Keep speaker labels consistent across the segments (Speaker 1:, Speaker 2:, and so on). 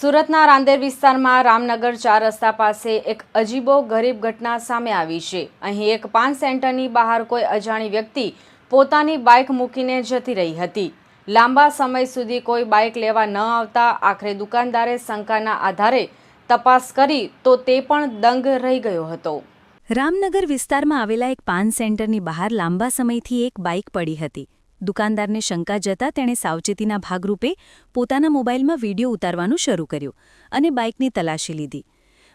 Speaker 1: સુરતના રાંદેર વિસ્તારમાં રામનગર ચાર રસ્તા પાસે એક અજીબો ગરીબ ઘટના સામે આવી છે. અહીં એક પાન સેન્ટરની બહાર કોઈ અજાણી વ્યક્તિ પોતાની બાઇક મૂકીને જતી રહી હતી. લાંબા સમય સુધી કોઈ બાઇક લેવા ન આવતા આખરે દુકાનદારે શંકાના આધારે તપાસ કરી તો તે પણ દંગ રહી ગયો હતો.
Speaker 2: રામનગર વિસ્તારમાં આવેલા એક પાન સેન્ટરની બહાર લાંબા સમયથી એક બાઇક પડી હતી. દુકાનદારને શંકા જતા તેણે સાવચેતીના ભાગરૂપે પોતાના મોબાઈલમાં વીડિયો ઉતારવાનું શરૂ કર્યું અને બાઇકની તલાશી લીધી.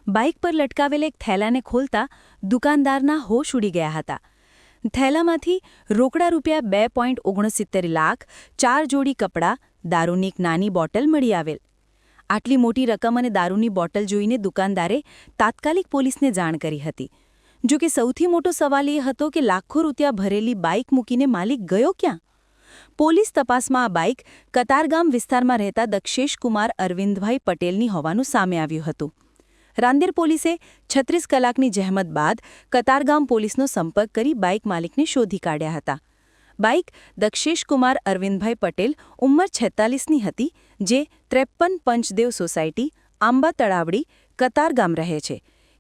Speaker 2: બાઇક પર લટકાવેલ એક થેલાને ખોલતા દુકાનદારના હોશ ઉડી ગયા હતા. થેલામાંથી રોકડા રૂપિયા બે પોઈન્ટ ઓગણસિત્તેર લાખ, ચાર જોડી કપડાં, દારૂની એક નાની બોટલ મળી આવેલ. આટલી મોટી રકમ અને દારૂની બોટલ જોઈને દુકાનદારે તાત્કાલિક પોલીસને જાણ કરી હતી. જો કે સૌથી મોટો સવાલ એ હતો કે લાખો રૂપિયા ભરેલી બાઇક મૂકીને માલિક ગયો ક્યાં? પોલીસ તપાસમાં આ બાઇક કતારગામ વિસ્તારમાં રહેતા દક્ષેશ કુમાર અરવિંદભાઈ પટેલની હોવાનું સામે આવ્યું હતું. રાંદેર પોલીસે છત્રીસ કલાકની જહેમત બાદ કતારગામ પોલીસનો સંપર્ક કરી બાઇક માલિકને શોધી કાઢ્યા હતા. બાઇક દક્ષેશ કુમાર અરવિંદભાઈ પટેલ ઉંમર છેતાલીસની હતી, જે ત્રેપન પંચદેવ સોસાયટી, આંબા તળાવડી, કતારગામ રહે છે.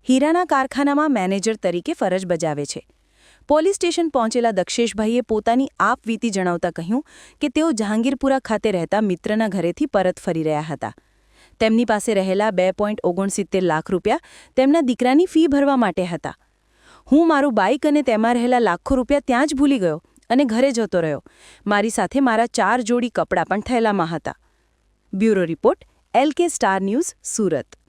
Speaker 2: હીરાના કારખાનામાં મેનેજર તરીકે ફરજ બજાવે છે. પોલીસ સ્ટેશન પહોંચેલા દક્ષેશભાઈએ પોતાની આપવીતી જણાવતા કહ્યું કે તેઓ જહાંગીરપુરા ખાતે રહેતા મિત્રના ઘરેથી પરત ફરી રહ્યા હતા. તેમની પાસે રહેલા બે લાખ રૂપિયા તેમના દીકરાની ફી ભરવા માટે હતા. હું મારું બાઇક અને તેમાં રહેલા લાખો રૂપિયા ત્યાં જ ભૂલી ગયો અને ઘરે જતો રહ્યો. મારી સાથે મારા ચાર જોડી કપડાં પણ થયેલામાં હતા. Bureau report, L K star news, Surat.